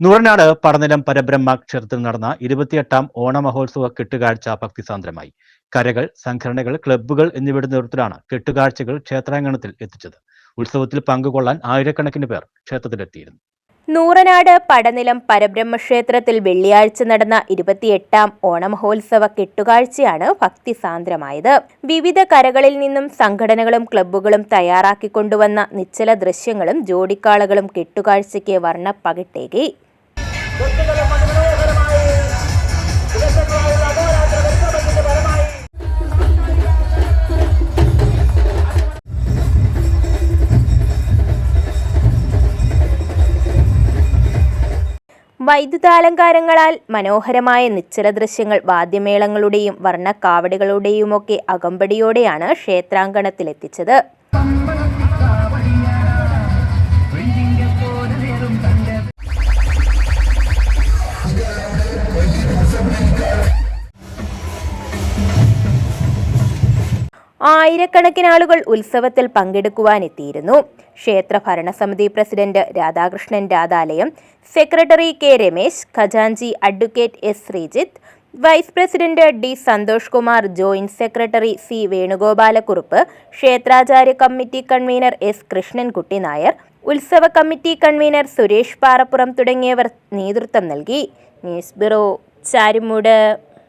നൂറനാട് പടനിലം പരബ്രഹ്മ ക്ഷേത്രത്തിൽ നടന്ന ഇരുപത്തിയെട്ടാം ഓണമഹോത്സവ കെട്ടുകാഴ്ച ഭക്തിസാന്ദ്രമായി. കരകൾ സംഘടനകൾ ക്ലബ്ബുകൾ എന്നിവയുടെ നേതൃത്വത്തിലാണ് കെട്ടുകാഴ്ചകൾ ക്ഷേത്രാങ്കണത്തിൽ എത്തിച്ചത്. ഉത്സവത്തിൽ പങ്കുകൊള്ളാൻ ആയിരക്കണക്കിന് പേർ ക്ഷേത്രത്തിലെത്തിയിരുന്നു. നൂറനാട് പടനിലം പരബ്രഹ്മക്ഷേത്രത്തിൽ വെള്ളിയാഴ്ച നടന്ന ഇരുപത്തിയെട്ടാം ഓണമഹോത്സവ കെട്ടുകാഴ്ചയാണ് ഭക്തിസാന്ദ്രമായത്. വിവിധ കരകളിൽ നിന്നും സംഘടനകളും ക്ലബ്ബുകളും തയ്യാറാക്കിക്കൊണ്ടുവന്ന നിശ്ചല ദൃശ്യങ്ങളും ജോഡിക്കാളകളും കെട്ടുകാഴ്ചയ്ക്ക് വർണപ്പകിട്ടേകി. വൈദ്യുതാലങ്കാരങ്ങളാൽ മനോഹരമായ നിശ്ചല ദൃശ്യങ്ങൾ വാദ്യമേളങ്ങളുടെയും വർണക്കാവടികളുടെയുമൊക്കെ അകമ്പടിയോടെയാണ് ക്ഷേത്രാങ്കണത്തിലെത്തിച്ചത്. ആയിരക്കണക്കിന് ആളുകൾ ഉത്സവത്തിൽ പങ്കെടുക്കുവാനെത്തിയിരുന്നു. ക്ഷേത്ര ഭരണസമിതി president Radhakrishnan Radhalayam secretary K Ramesh ഖജാൻജി advocate S Sreejith vice president D Santhosh Kumar joint secretary C Venugopala Kurup ക്ഷേത്രാചാര്യ committee convener S Krishnankutty Nair ഉത്സവ കമ്മിറ്റി കൺവീനർ സുരേഷ് പാറപ്പുറം തുടങ്ങിയവർ നേതൃത്വം നൽകി. News bureau Charummood.